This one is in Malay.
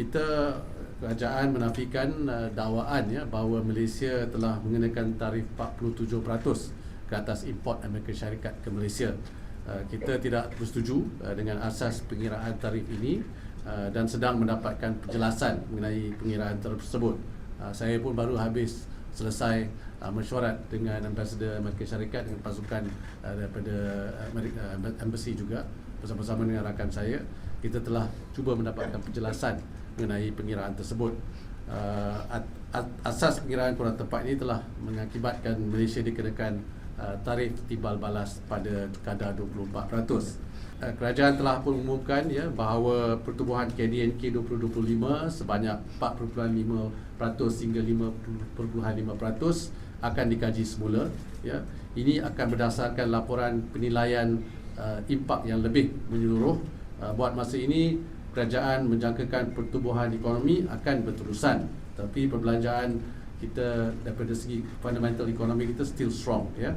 kita kerajaan menafikan uh, dakwaan ya bahawa Malaysia telah mengenakan tarif 47% ke atas import Amerika Syarikat ke Malaysia. Uh, kita tidak bersetuju uh, dengan asas pengiraan tarif ini uh, dan sedang mendapatkan penjelasan mengenai pengiraan tersebut. Uh, saya pun baru habis selesai uh, mesyuarat dengan Ambassador Amerika Syarikat dengan pasukan uh, daripada Amerika, uh, Embassy juga bersama-sama dengan rakan saya kita telah cuba mendapatkan penjelasan mengenai pengiraan tersebut. Uh, asas pengiraan kurang tepat ini telah mengakibatkan Malaysia dikenakan uh, tarif timbal balas pada kadar 24%. Uh, kerajaan telah pun umumkan ya bahawa pertumbuhan KDNK 2025 sebanyak 4.5% hingga 5.5% akan dikaji semula ya. Ini akan berdasarkan laporan penilaian uh, impak yang lebih menyeluruh uh, buat masa ini kerajaan menjangkakan pertumbuhan ekonomi akan berterusan tapi perbelanjaan kita daripada segi fundamental ekonomi kita still strong ya